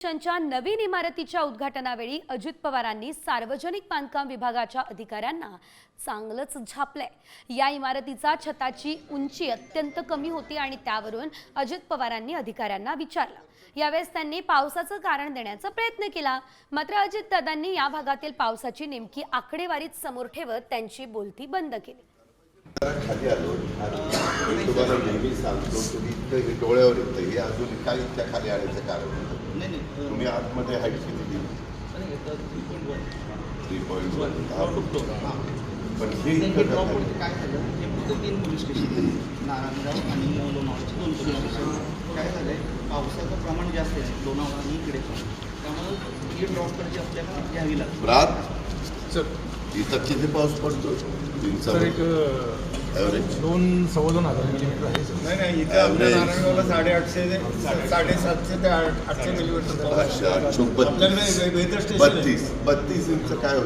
च्या नवीन इमारतीच्या उद्घाटनावेळी अजित पवारांनी सार्वजनिक बांधकाम विभागाच्या अधिकाऱ्यांना चांगलंच झापलंय. या इमारतीचा छताची उंची अत्यंत कमी होती आणि त्यावरून अजित पवारांनी अधिकाऱ्यांना विचारलं. यावेळेस त्यांनी पावसाचं कारण देण्याचा प्रयत्न केला. मात्र अजित दादांनी या भागातील पावसाची नेमकी आकडेवारीत समोर ठेवत त्यांची बोलती बंद केली. मी तुम्हाला नेहमी सांगतो तुम्ही इथं हे डोळ्यावर येतं हे अजून काय इतक्या खाली आण्याचं कारण होतं नाही नाही तुम्ही आतमध्ये हाईट किती दिली? नाही थ्री पॉईंट वन दहा हां. पण हे. काय झालं? हे फक्त तीन पोलीस स्टेशन नारायणगाव आणि लोणावळाचे दोन पोलीस स्टेशन काय झालं आहे पावसाचं प्रमाण जास्त आहे. लोणावळा आणि इकडे. पण त्यामुळं ही ड्रॉप करायची आपल्याला घ्यावी लागते? रात? सर. इथं किती पाऊस पडतो सर एक दोन सव्वा दोन हजार मिलीमीटर आहे नाही नाही इथे आपल्या. नारायणगावला साडेआठशे ते साडेसातशे ते आठ- आठशे मिलीमीटर आपल्याकडे वेदर स्टेशन आहे. बत्तीस बत्तीस इंच काय होतं?